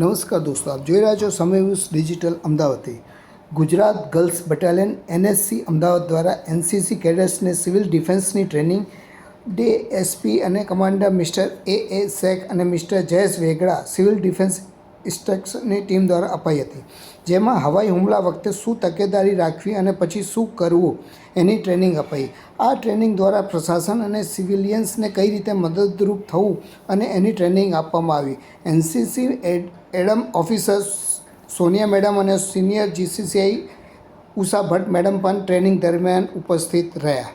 નમસ્કાર દોસ્તો આપ જોઈ રહ્યા છો સમયવ્યુસ ડિજિટલ અમદાવાદથી Gujarat girls battalion NSC Ahmedabad દ્વારા એનસીસી કેડેટ્સને સિવિલ ડિફેન્સની ટ્રેનિંગ ડે એસપી અને commander mister A A Sheikh અને mister Jayesh Vegda civil defence સ્ટેક્સની ટીમ દ્વારા અપાઈ હતી જેમાં હવાઈ હુમલા વખતે શું તકેદારી રાખવી અને પછી શું કરવું એની ટ્રેનિંગ અપાઈ આ ટ્રેનિંગ દ્વારા પ્રશાસન અને સિવિલિયન્સને કઈ રીતે મદદરૂપ થવું અને એની ટ્રેનિંગ આપવામાં આવી એનસીસી એડમ ઓફિસર સોનિયા મેડમ અને senior GCCI Usha Bhatt madam પણ ટ્રેનિંગ દરમિયાન ઉપસ્થિત રહ્યા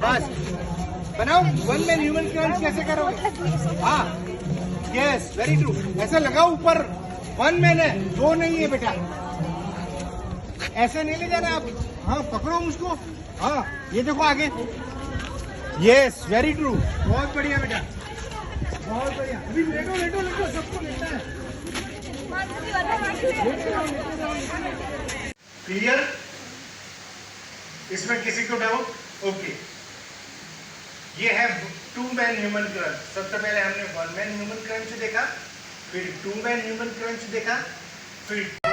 બસ बनाओ वन मैन ह्यूमन क्रांति कैसे करोगे हाँ यस वेरी ट्रू ऐसा लगाओ ऊपर वन मैन है दो नहीं है बेटा ऐसे नहीं ले जाना आप हाँ पकड़ो उसको हाँ ये देखो आगे यस वेरी ट्रू बहुत बढ़िया बेटा बहुत बढ़िया अभी लेटो लेटो लेटो सबको लेटना है क्लियर इसमें किसी को डाउट ओके okay. ये है टू मैन ह्यूमन क्रंच सबसे पहले हमने वन मैन ह्यूमन क्रंच देखा फिर टू मैन ह्यूमन क्रंच देखा फिर